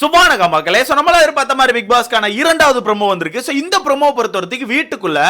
சுபானகா மக்களே ஸோ நம்மள பார்த்த மாதிரி பிக் பாஸ்க்கான இரண்டாவது ப்ரொமோ வந்திருக்கு. ஸோ இந்த ப்ரொமோ பொறுத்தவரத்துக்கு வீட்டுக்குள்ள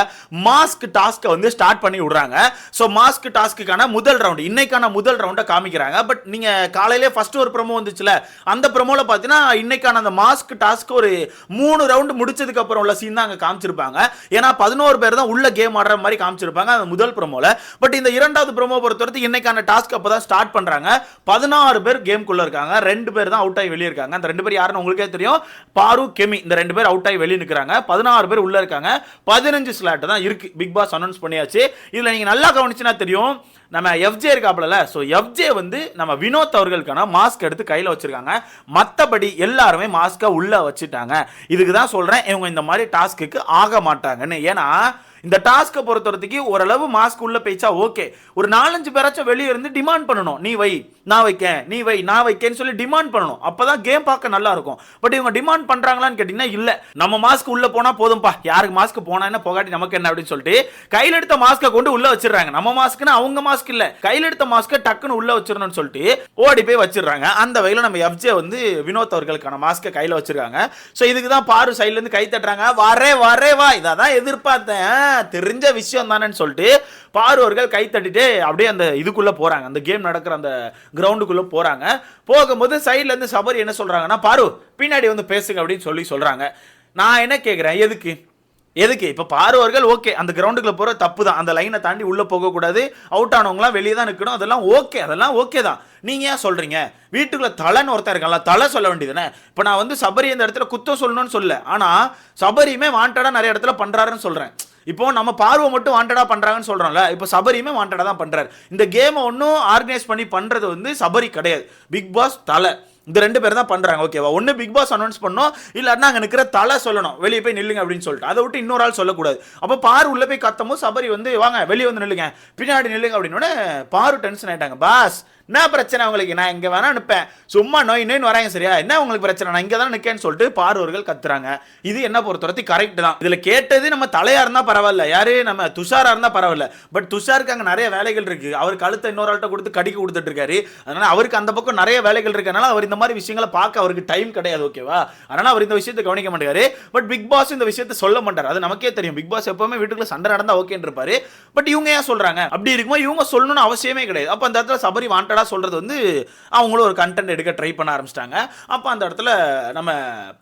மாஸ்க் டாஸ்க்கை வந்து ஸ்டார்ட் பண்ணி விடுறாங்க. ஸோ மாஸ்க் டாஸ்க்குக்கான முதல் ரவுண்ட் இன்னைக்கான முதல் ரவுண்டை காமிக்கிறாங்க. பட் நீங்கள் காலையிலே ஃபர்ஸ்ட் ஒரு ப்ரொமோ வந்துச்சுல அந்த ப்ரொமோவில் பார்த்தீங்கன்னா இன்னைக்கான அந்த மாஸ்க் டாஸ்க் ஒரு மூணு ரவுண்டு முடிச்சதுக்கு அப்புறம் உள்ள சீன் தான் அங்கே காமிச்சிருப்பாங்க. ஏன்னா பதினோரு பேர் தான் உள்ள கேம் ஆடுற மாதிரி காமிச்சிருப்பாங்க அந்த முதல் ப்ரொமோவில் பட் இந்த இரண்டாவது ப்ரொமோ பொறுத்தவரத்துக்கு இன்னைக்கான டாஸ்க் அப்போ தான் ஸ்டார்ட் பண்ணுறாங்க பதினாறு பேர் கேம்குள்ளே இருக்காங்க. ரெண்டு பேர் தான் அவுட் ஆகி வெளியே இருக்காங்க. அந்த ரெண்டு பேர் யாருன்னு உங்களுக்கே தெரியும். பாரு கெமி இந்த ரெண்டு பேர் அவுட் ஆகி வெளியே நிற்கிறாங்க பதினாறு பேர் உள்ள இருக்காங்க. பதினஞ்சு ஸ்லாட் தான் இருக்கு. பிக் பாஸ் அனௌன்ஸ் பண்ணியாச்சு. இதில் நீங்கள் நல்லா கவனிச்சுன்னா தெரியும் நம்ம எஃப்ஜே இருக்காப்புல ஸோ எஃப்ஜே வந்து நம்ம வினோத் அவர்களுக்கான மாஸ்க் எடுத்து கையில் வச்சுருக்காங்க. மற்றபடி எல்லாருமே மாஸ்க்கை உள்ளே வச்சுட்டாங்க. இதுக்கு தான் சொல்கிறேன் இவங்க இந்த மாதிரி டாஸ்க்குக்கு ஆக மாட்டாங்கன்னு. ஏன்னா இந்த டாஸ்க்கை வரத்துக்கு ஓரளவு மாஸ்க் உள்ள பேச்சா ஓகே ஒரு நாலஞ்சு பேராச்சும் வெளியே இருந்து டிமாண்ட் பண்ணணும். நீ வை நான் வைக்கேன் நீ வை நான் வைக்கேன்னு சொல்லி டிமாண்ட் பண்ணணும். அப்பதான் கேம் பார்க்க நல்லா இருக்கும். பட் இவங்க டிமாண்ட் பண்றாங்களான்னு கேட்டீங்கன்னா இல்ல. நம்ம மாஸ்க் உள்ள போனா போதும்பா. யாருக்கு மாஸ்க் போனா என்ன போகாட்டி நமக்கு என்ன அப்படின்னு சொல்லிட்டு கையில் எடுத்த மாஸ்க்கை கொண்டு உள்ள வச்சிடுறாங்க. நம்ம மாஸ்க்னா அவங்க மாஸ்க் இல்ல. கையில் எடுத்த மாஸ்க்கை டக்குன்னு உள்ள வச்சிடணும்னு சொல்லிட்டு ஓடி போய் வச்சிடுறாங்க. அந்த வகையில் நம்ம எஃப்ஜே வந்து வினோத் அவர்களுக்கான மாஸ்க்கை கையில் வச்சிருக்காங்க. ஸோ இதுக்கு தான் பாரு சைட்ல இருந்து கை தட்டுறாங்க. வரே வரே வா. இதை தான் எதிர்பார்த்தேன். தெரிஞ்ச விஷயம் தானேன்னு சொல்லிட்டு பார்வர்கள் கை தட்டிட்டு அப்படியே அந்த இதுக்குள்ள போறாங்க. அந்த கேம் நடக்கிற அந்த கிரவுண்டுக்குள்ள போறாங்க. போகும்போது சைட்லேருந்து சபரி என்ன சொல்றாங்கன்னா பாரு பின்னாடி வந்து பேசுங்க அப்படின்னு சொல்லி சொல்றாங்க. நான் என்ன கேட்குறேன் எதுக்கு? எதுக்கு? இப்போ பார்வர்கள் ஓகே அந்த கிரவுண்டுக்குள்ள போகிற தப்பு தான். அந்த லைனை தாண்டி உள்ளே போகக்கூடாது. அவுட் ஆனவங்களாம் வெளியே தான் நிற்கணும் அதெல்லாம் ஓகே அதெல்லாம் ஓகே தான். நீங்கள் ஏன் சொல்கிறீங்க வீட்டுக்குள்ளே தலைன்னு ஒருத்தர் இருக்கல தலை சொல்ல வேண்டியதுனே இப்போ நான் வந்து சபரி இந்த இடத்துல குத்தம் சொல்லணும்னு சொல்ல ஆனால் சபரியுமே வாண்டடாக நிறைய இடத்துல பண்ணுறாருன்னு சொல்கிறேன் இப்போ நம்ம பார்வை மட்டும் வாண்டடா பண்ணுறாங்கன்னு சொல்கிறோம்ல இப்போ சபரியுமே வாண்டடாக தான் பண்ணுறாரு இந்த கேமை ஒன்றும் ஆர்கனைஸ் பண்ணி பண்ணுறது வந்து சபரி கிடையாது. பிக் பாஸ் தலை. இந்த ரெண்டு பேர் தான் பண்றாங்க ஓகேவா ஒன்று பிக் பாஸ் அனௌன்ஸ் பண்ணோம் இல்லாட்டினா அங்கே நிற்கிற தலை சொல்லணும். வெளியே போய் நில்லுங்க அப்படின்னு சொல்லிட்டு. அதை விட்டு இன்னொரு ஆள் சொல்லக்கூடாது. அப்போ பாரு உள்ளே போய் கத்தமோ சபரி வந்து வாங்க வெளியே வந்து நில்லுங்க. பின்னாடி நில்லுங்க அப்படின்னு பாரு டென்ஷன் ஆயிட்டாங்க. பாஸ் என்ன பிரச்சனை உங்களுக்கு? நான் இங்கே வேணா அனுப்பேன் சும்மா நோய் நோயின்னு வராங்க சரியா? என்ன உங்களுக்கு பிரச்சனை? நான் இங்கே தான் நிற்கேன்னு சொல்லிட்டு பார்வர்கள் கத்துறாங்க. இது என்ன பொறுத்தவரை கரெக்ட் தான். இதில் கேட்டது நம்ம தலையாக இருந்தால் பரவாயில்ல. யாரு? நம்ம துஷாராக இருந்தால் பரவாயில்ல. பட் துஷாருக்கு அங்கே நிறைய வேலைகள் இருக்கு. அவர் கழுத்தை இன்னொரு ஆள்கிட்ட கொடுத்து கடிக்க கொடுத்துட்டு இருக்காரு. அதனால அவருக்கு அந்த பக்கம் நிறைய வேலைகள் இருக்கனால அவர் இந்த மாதிரி விஷயங்களை பார்க்க அவருக்கு டைம் கிடையாது ஓகேவா அதனால அவர் இந்த விஷயத்தை கவனிக்க மாட்டேங்காரு. பட் பிக் பாஸ் இந்த விஷயத்தை சொல்ல மாட்டார். அது நமக்கே தெரியும். பிக் பாஸ் எப்பவுமே வீட்டுக்குள்ள சண்டை நடந்தா ஓகேன்னு இருப்பாரு. பட் இவங்க ஏன் சொல்றாங்க? அப்படி இருக்கும்போது இவங்க சொல்லணும்னு அவசியமே கிடையாது. அப்போ அந்த இடத்துல சபரி வாண்டடா சொல்கிறது வந்து அவங்களும் ஒரு கண்டென்ட் எடுக்க ட்ரை பண்ண ஆரம்பிச்சிட்டாங்க. அப்போ அந்த இடத்துல நம்ம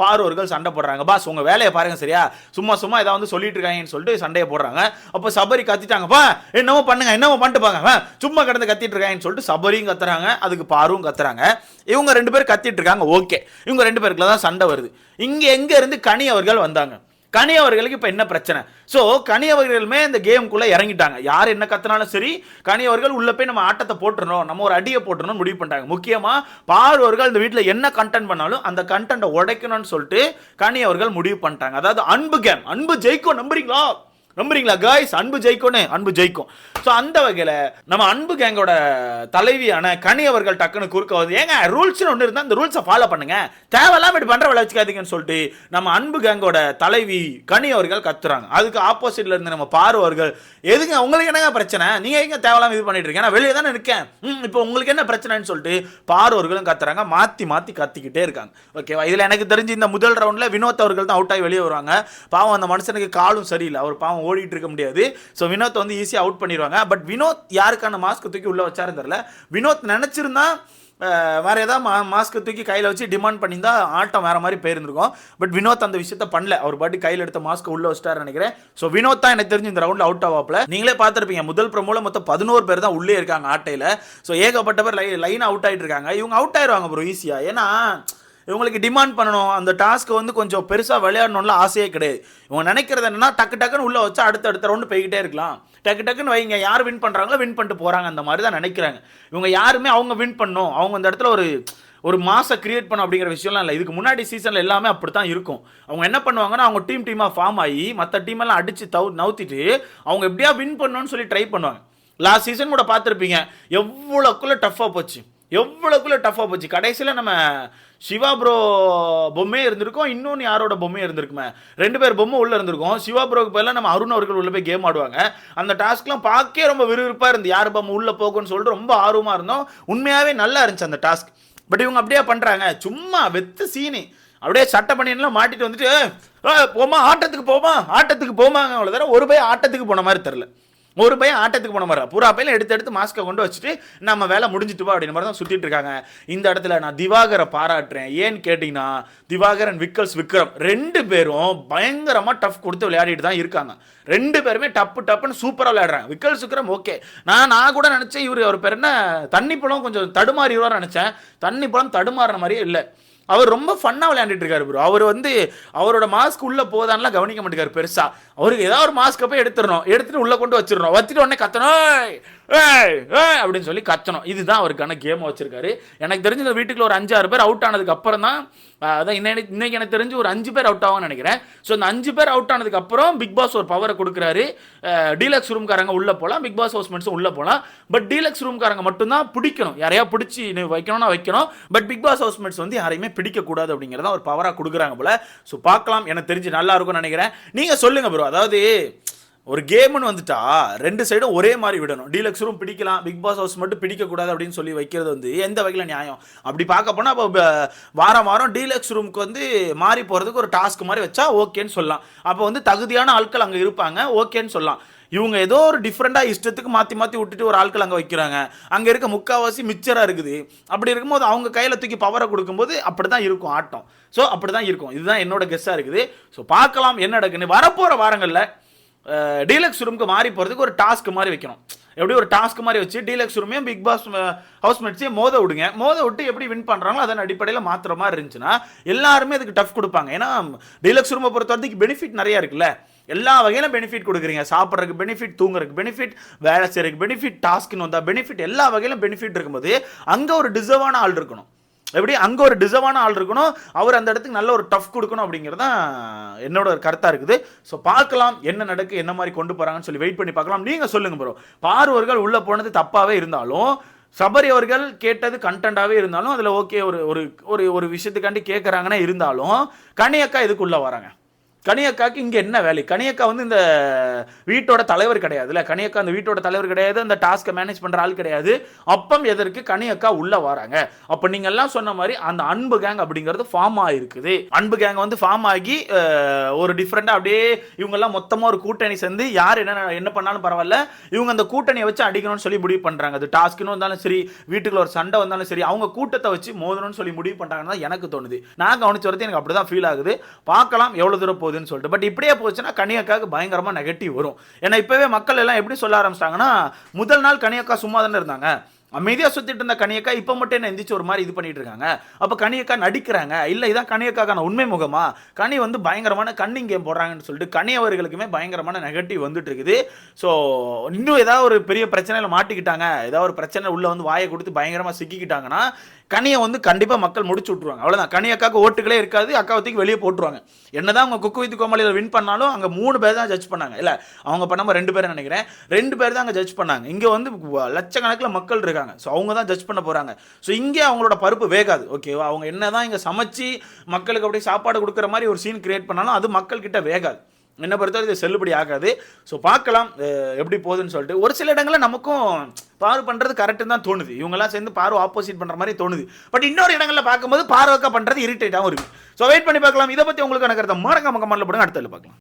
பார்வர்கள் சண்டை போடுறாங்க. பாஸ் உங்கள் வேலையை பாருங்கள் சரியா? சும்மா சும்மா ஏதாவது வந்து சொல்லிட்டு இருக்காங்கன்னு சொல்லிட்டு சண்டையை போடுறாங்க. அப்போ சபரி கத்திட்டாங்கப்பா என்னமோ பண்ணுங்க என்னமோ பண்ணிட்டு பாங்க. சும்மா கிடந்து கத்திட்டு இருக்காங்கன்னு சொல்லிட்டு சபரியும் கத்துறாங்க. அதுக்கு பாரும் கத்துறாங்க. இவங்க ரெண்டு பேரும் கத்திட்டு இருக்காங்க. ஓகே. இவங்க ரெண்டு பேருக்குள்ள தான் சண்டை வருது. இங்கே எங்கே இருந்து கனி அவர்கள் வந்தாங்க? கனி அவர்களுக்கு இப்போ என்ன பிரச்சனை? ஸோ கனி அவர்களுமே இந்த கேமுக்குள்ளே இறங்கிட்டாங்க. யார் என்ன கத்தினாலும் சரி கனி அவர்கள் உள்ளே போய் நம்ம ஆட்டத்தை போட்டுறணும். நம்ம ஒரு அடியை போட்டுறணும் முடிவு பண்ணிட்டாங்க. முக்கியமாக பார்வர்கள் இந்த வீட்டில் என்ன கண்டென்ட் பண்ணாலும் அந்த கண்டென்ட்டை உடைக்கணும்னு சொல்லிட்டு கனி அவர்கள் முடிவு பண்ணிட்டாங்க. அதாவது அன்பு கேம் அன்பு ஜெயிக்கும் நம்புறீங்களா? நம்புறீங்களா? காய்ஸ் அன்பு ஜெயிக்கும்னு அன்பு ஜெயிக்கும். ஸோ அந்த வகையில் நம்ம அன்பு கேங்கோட தலைவியான கனி அவர்கள் டக்குன்னு குறுக்க வந்து ஏங்க ரூல்ஸ்னு ஒன்று இருந்தால் அந்த ரூல்ஸை ஃபாலோ பண்ணுங்க. தேவையில்லாம இப்படி பண்ணுற வேலை வச்சுக்காதீங்கன்னு சொல்லிட்டு நம்ம அன்பு கேங்கோட தலைவி கனி அவர்கள் கத்துறாங்க. அதுக்கு ஆப்போசிட்ல இருந்து நம்ம பாரு அவர்கள் எதுங்க உங்களுக்கு என்னங்க பிரச்சனை? நீங்க எங்க தேவையில்லாம இது பண்ணிட்டு இருக்கீங்க? நான் வெளியே தானே இருக்கேன். ம், இப்போ உங்களுக்கு என்ன பிரச்சனைன்னு சொல்லிட்டு பாரு அவர்களும் கத்துறாங்க. மாத்தி மாத்தி கத்திக்கிட்டே இருக்காங்க. ஓகேவா இதுல எனக்கு தெரிஞ்சு இந்த முதல் ரவுண்ட்ல வினோத் அவர்கள் தான் அவுட் ஆகி வெளியே வருவாங்க. பாவம் அந்த மனுஷனுக்கு காலும் சரியில்லை. அவர் பாவம் ஓடிட்டு இருக்க முடியாது. ஸோ வினோத் வந்து ஈஸியாக அவுட் பண்ணிடுவாங்க பட் வினோத் யாருக்கான மாஸ்க் தூக்கி உள்ளே வச்சாருன்னு தெரில வினோத் நினச்சிருந்தா வேறு வேற ஏதாவது மா மாஸ்க் தூக்கி கையில் வச்சு டிமாண்ட் பண்ணியிருந்தா ஆட்டம் வேறு மாதிரி போயிருந்திருக்கும். பட் வினோத் அந்த விஷயத்த பண்ணல. அவர் பாட்டு கையில் எடுத்த மாஸ்க் உள்ள வச்சிட்டாரு நினைக்கிறேன். ஸோ வினோத் தான் எனக்கு தெரிஞ்சு இந்த ரவுண்டில் அவுட் ஆவாப்ல நீங்களே பார்த்துருப்பீங்க. முதல் பிரமோல மொத்தம் பதினோரு பேர் தான் உள்ளே இருக்காங்க ஆட்டையில். ஸோ ஏகப்பட்ட பேர் லை லைன் அவுட் ஆகிட்டு இருக்காங்க. இவங்க அவுட் ஆயிடுவாங்க ப்ரோ ஈஸியாக ஏன்னா இவங்களுக்கு டிமாண்ட் பண்ணணும். அந்த டாஸ்க்கு வந்து கொஞ்சம் பெருசாக விளையாடணும்ல ஆசையே கிடையாது. இவங்க நினைக்கிறது என்னன்னா டக்கு டக்குன்னு உள்ள வச்சா அடுத்த அடுத்த ரவுண்டு போய்கிட்டே இருக்கலாம். டக்கு டக்குன்னு வைங்க யார் வின் பண்ணுறாங்களோ வின் பண்ணிட்டு போகிறாங்க அந்த மாதிரி தான் நினைக்கிறாங்க. இவங்க யாருமே அவங்க வின் பண்ணணும். அவங்க அந்த இடத்துல ஒரு ஒரு மாசை கிரியேட் பண்ணும் அப்படிங்கிற விஷயம்லாம் இல்லை. இதுக்கு முன்னாடி சீசனில் எல்லாமே அப்படி தான் இருக்கும். அவங்க என்ன பண்ணுவாங்கன்னா அவங்க டீம் டீமாக ஃபார்ம் ஆகி மற்ற டீமெல்லாம் அடித்து தவு நவுத்திட்டு அவங்க எப்படியா வின் பண்ணணும்னு சொல்லி ட்ரை பண்ணுவாங்க. லாஸ்ட் சீசன் கூட பார்த்துருப்பீங்க. எவ்வளோக்குள்ளே டஃப்பாக போச்சு. எவ்வளோக்குள்ளே டஃப்பாக போச்சு. கடைசியில் நம்ம சிவா ப்ரோ பொம்மையே இருந்திருக்கோம் இன்னொன்று யாரோட பொம்மையே இருந்திருக்குமே? ரெண்டு பேர் பொம்மை உள்ளே இருந்திருக்கும். சிவா ப்ரோக்கு பதிலாக நம்ம அருண் அவர்கள் உள்ளே போய் கேம் ஆடுவாங்க. அந்த டாஸ்க்லாம் பார்க்கவே ரொம்ப விறுவிறுப்பாக இருந்து யார் பொம்மை உள்ளே போகும்னு சொல்லிட்டு ரொம்ப ஆர்வமாக இருந்தோம். உண்மையாகவே நல்லா இருந்துச்சு அந்த டாஸ்க் பட் இவங்க அப்படியே பண்ணுறாங்க சும்மா வெத்து சீனி. அப்படியே சட்டை பண்ணியெல்லாம் மாட்டிட்டு வந்துட்டு போமா ஆட்டத்துக்கு போமா ஆட்டத்துக்கு போமாங்க அவ்வளோ தவிர ஒரு போய் ஆட்டத்துக்கு போன மாதிரி தெரில ஒரு பையன் ஆட்டத்துக்கு போன மாதிரி. பூரா பையன் எடுத்து எடுத்து மாஸ்க்கை கொண்டு வச்சுட்டு நம்ம வேலை முடிஞ்சிட்டு வா அப்படின்னு மாதிரி தான் சுற்றிட்டு இருக்காங்க. இந்த இடத்துல நான் திவாகரை பாராட்டுறேன். ஏன்னு கேட்டிங்கன்னா திவாகரன் விக்கல்ஸ் விக்ரம் ரெண்டு பேரும் பயங்கரமாக டஃப் கொடுத்து விளையாடிட்டு தான் இருக்காங்க. ரெண்டு பேருமே டப்பு டப்புன்னு சூப்பராக விளையாடுறாங்க. விக்கல்ஸ் விக்ரம் ஓகே நான் நான் கூட நினச்சேன் இவர் அவர் பேர் என்ன? தண்ணி பழம் கொஞ்சம் தடுமாறிடுவார் நினச்சேன். தண்ணி பழம் தடுமாறின மாதிரியே இல்லை. அவர் ரொம்ப ஃபன்னாக விளையாண்டுட்டு இருக்காரு ப்ரோ அவர் வந்து அவரோட மாஸ்க் உள்ளே போதான்லாம் கவனிக்க மாட்டேங்காரு பெருசா. அவருக்கு ஏதாவது ஒரு மாஸ்க்கை போய் எடுத்துடணும். எடுத்துட்டு உள்ளே கொண்டு வச்சிடணும். வச்சுட்டு உடனே கத்தணும். அப்படின்னு சொல்லி கத்தணும். இதுதான் அவருக்கான கேம் வச்சிருக்காரு. எனக்கு தெரிஞ்சு இந்த வீட்டுக்குள்ள ஒரு அஞ்சாறு பேர் அவுட் ஆனதுக்கு அப்புறம் தான் அதான் இன்னைக்கு இன்னைக்கு எனக்கு தெரிஞ்சு ஒரு அஞ்சு பேர் அவுட் ஆகும்னு நினைக்கிறேன். ஸோ அந்த அஞ்சு பேர் அவுட் ஆனதுக்கு அப்புறம் பிக் பாஸ் ஒரு பவரை கொடுக்குறாரு. டீலக்ஸ் ரூம்காரங்க உள்ளே போகலாம் பிக் பாஸ் ஹவுஸ்மெண்ட்ஸும் உள்ளே போகலாம் பட் டீலக்ஸ் ரூம்காரங்க மட்டும்தான் பிடிக்கணும். யாரையா பிடிச்சி நீ வைக்கணும்னா வைக்கணும். பட் பிக் பாஸ் ஹவுஸ்மெண்ட்ஸ் வந்து யாரையுமே பிடிக்கக்கூடாது அப்படிங்கிறத ஒரு பவராக கொடுக்குறாங்க போல. ஸோ பார்க்கலாம். எனக்கு தெரிஞ்சு நல்லா இருக்கும்னு நினைக்கிறேன். நீங்கள் சொல்லுங்கள் ப்ரோ அதாவது ஒரு கேம்னு வந்துட்டா ரெண்டு சைடும் ஒரே மாதிரி விடணும். டீலக்ஸ் ரூம் பிடிக்கலாம் பிக் பாஸ் ஹவுஸ் மட்டும் பிடிக்கக்கூடாது அப்படின்னு சொல்லி வைக்கிறது வந்து எந்த வகையில் நியாயம்? அப்படி பார்க்க போனால் அப்போ வாரம் வாரம் டீலக்ஸ் ரூமுக்கு வந்து மாறி போகிறதுக்கு ஒரு டாஸ்க் மாதிரி வச்சா ஓகேன்னு சொல்லலாம். அப்போ வந்து தகுதியான ஆட்கள் அங்கே இருப்பாங்க ஓகேன்னு சொல்லலாம். இவங்க ஏதோ ஒரு டிஃப்ரெண்டாக இஷ்டத்துக்கு மாற்றி மாற்றி விட்டுட்டு ஒரு ஆட்கள் அங்கே வைக்கிறாங்க. அங்கே இருக்க முக்கால்வாசி மிச்சராக இருக்குது. அப்படி இருக்கும்போது அவங்க கையில் தூக்கி பவரை கொடுக்கும்போது அப்படி தான் இருக்கும் ஆட்டம். ஸோ அப்படி தான் இருக்கும். இதுதான் என்னோட கெஸ்ஸாக இருக்குது. ஸோ பார்க்கலாம் என்ன நடக்குன்னு. வரப்போகிற வாரங்களில் டீலக்ஸ் ரூமுக்கு மாறி போகிறதுக்கு ஒரு டாஸ்க் மாதிரி வைக்கணும். எப்படி ஒரு டாஸ்க் மாதிரி வச்சு டீலக்ஸ் ரூமையும் பிக் பாஸ் ஹவுஸ்மேட்ஸையும் மோத விடுங்க. மோத விட்டு எப்படி வின் பண்ணுறாங்களோ அதன் அடிப்படையில் மாத்திர மாதிரி இருந்துச்சுன்னா எல்லாருமே அதுக்கு டஃப் கொடுப்பாங்க. ஏன்னா டீலக்ஸ் ரூமை பொறுத்த வரைக்கும் பெனிஃபிட் நிறையா இருக்குல்ல. எல்லா வகையிலும் பெனிஃபிட் கொடுக்குறீங்க. சாப்பிட்றதுக்கு பெனிஃபிட் தூங்குறதுக்கு பெனிஃபிட் வேலை செய்யறதுக்கு பெனிஃபிட் டாஸ்க்னு வந்தால் பெனிஃபிட் எல்லா வகையிலும் பெனிஃபிட் இருக்கும்போது அங்கே ஒரு டிசர்வான ஆள் இருக்கணும். எப்படி அங்கே ஒரு டிசர்வான ஆள் இருக்கணும். அவர் அந்த இடத்துக்கு நல்ல ஒரு டஃப் கொடுக்கணும் அப்படிங்கிறது தான் என்னோட ஒரு கருத்தாக இருக்குது. ஸோ பார்க்கலாம் என்ன நடக்கு என்ன மாதிரி கொண்டு போகிறாங்கன்னு சொல்லி வெயிட் பண்ணி பார்க்கலாம். நீங்கள் சொல்லுங்கள் ப்ரோ பார்வர்கள் உள்ளே போனது தப்பாகவே இருந்தாலும் சபரி அவர்கள் கேட்டது கண்டென்ட்டாகவே இருந்தாலும் அதில் ஓகே ஒரு ஒரு ஒரு ஒரு விஷயத்துக்காண்டி கேட்குறாங்கன்னா இருந்தாலும் கனியக்கா இதுக்குள்ளே வராங்க. கனியக்காக்கு இங்கே என்ன வேலை? கனியக்கா வந்து இந்த வீட்டோட தலைவர் கிடையாதுல்ல? கனியக்கா அந்த வீட்டோட தலைவர் கிடையாது அந்த டாஸ்க்கை மேனேஜ் பண்ணுற ஆள் கிடையாது. அப்பம் எதற்கு கனியக்கா உள்ளே வராங்க? அப்போ நீங்கள் எல்லாம் சொன்ன மாதிரி அந்த அன்பு கேங் அப்படிங்கிறது ஃபார்ம் ஆகிருக்குது அன்பு கேங் வந்து ஃபார்ம் ஆகி ஒரு டிஃப்ரெண்டாக அப்படியே இவங்கெல்லாம் மொத்தமாக ஒரு கூட்டணி சேர்ந்து யார் என்ன என்ன பண்ணாலும் பரவாயில்ல இவங்க அந்த கூட்டணியை வச்சு அடிக்கணும்னு சொல்லி முடிவு பண்ணுறாங்க அது டாஸ்க்குன்னு வந்தாலும் சரி வீட்டுக்குள்ள ஒரு சண்டை வந்தாலும் சரி அவங்க கூட்டத்தை வச்சு மோதணும்னு சொல்லி முடிவு பண்ணுறாங்கன்னு தான் எனக்கு தோணுது. நான் கவனிச்ச வரைக்கும் எனக்கு அப்படி தான் ஃபீல் ஆகுது. பார்க்கலாம் எவ்வளோ தூரம் போகுது. போகுதுன்னு சொல்லிட்டு. பட் இப்படியே போச்சுன்னா கனியக்காவுக்கு பயங்கரமாக நெகட்டிவ் வரும். ஏன்னா இப்போவே மக்கள் எல்லாம் எப்படி சொல்ல ஆரம்பிச்சிட்டாங்கன்னா முதல் நாள் கனியக்கா சும்மா தானே இருந்தாங்க. அமைதியாக சுற்றிட்டு இருந்த கனியக்கா இப்போ மட்டும் என்ன எந்திரிச்சு ஒரு மாதிரி இது பண்ணிட்டு இருக்காங்க. அப்போ கனியக்கா நடிக்கிறாங்க. இல்லை இதான் கனியக்காக்கான உண்மை முகமா? கனி வந்து பயங்கரமான கன்னிங் கேம் போடுறாங்கன்னு சொல்லிட்டு கனி அவர்களுக்குமே பயங்கரமான நெகட்டிவ் வந்துட்டு இருக்குது. ஸோ இன்னும் ஏதாவது ஒரு பெரிய பிரச்சனையில் மாட்டிக்கிட்டாங்க. ஏதாவது ஒரு பிரச்சனை உள்ளே வந்து வாயை கொடுத்து பயங்கரமாக சிக்கிக்கிட்டாங்கன்னா கனியை வந்து கண்டிப்பாக மக்கள் முடிச்சு விட்ருவாங்க அவ்வளோதான் கனி அக்காவுக்கு ஓட்டுகளே இருக்காது அக்காவை தூக்கி வெளியே போட்டுருவாங்க. என்னதான் அவங்க குக்கு வித்து கோமாளியில் வின் பண்ணாலும் அங்கே மூணு பேர் தான் ஜட்ஜ் பண்ணாங்க. இல்லை அவங்க பண்ணாமல் ரெண்டு பேரும் நினைக்கிறேன். ரெண்டு பேர் தான் அங்கே ஜட்ஜ் பண்ணாங்க. இங்கே வந்து லட்சக்கணக்கில் மக்கள் இருக்காங்க. ஸோ அவங்க தான் ஜட்ஜ் பண்ண போகிறாங்க ஸோ இங்கே அவங்களோட பருப்பு வேகாது. ஓகேவா அவங்க என்ன தான் இங்கே சமைச்சு மக்களுக்கு அப்படியே சாப்பாடு கொடுக்குற மாதிரி ஒரு சீன் கிரியேட் பண்ணாலும் அது மக்கள்கிட்ட வேகாது. என்னை பொறுத்தவரை இது செல்லுபடி ஆகாது. ஸோ பார்க்கலாம் எப்படி போகுதுன்னு சொல்லிட்டு. ஒரு சில இடங்களில் நமக்கும் பாரு பண்ணுறது கரெக்டுன்னு தான் தோணுது. இவங்கெல்லாம் சேர்ந்து பாரு ஆப்போசிட் பண்ணுற மாதிரி தோணுது. பட் இன்னொரு இடங்களில் பார்க்கும்போது பார்வக்கா பண்ணுறது இரிட்டேட்டாகவும் இருக்குது ஸோ வெயிட் பண்ணி பார்க்கலாம். இதை பற்றி உங்களுக்கு எனக்கு கருத்தை மறக்காம கமெண்ட்ல போடுங்க. அடுத்ததில் பார்க்கலாம்.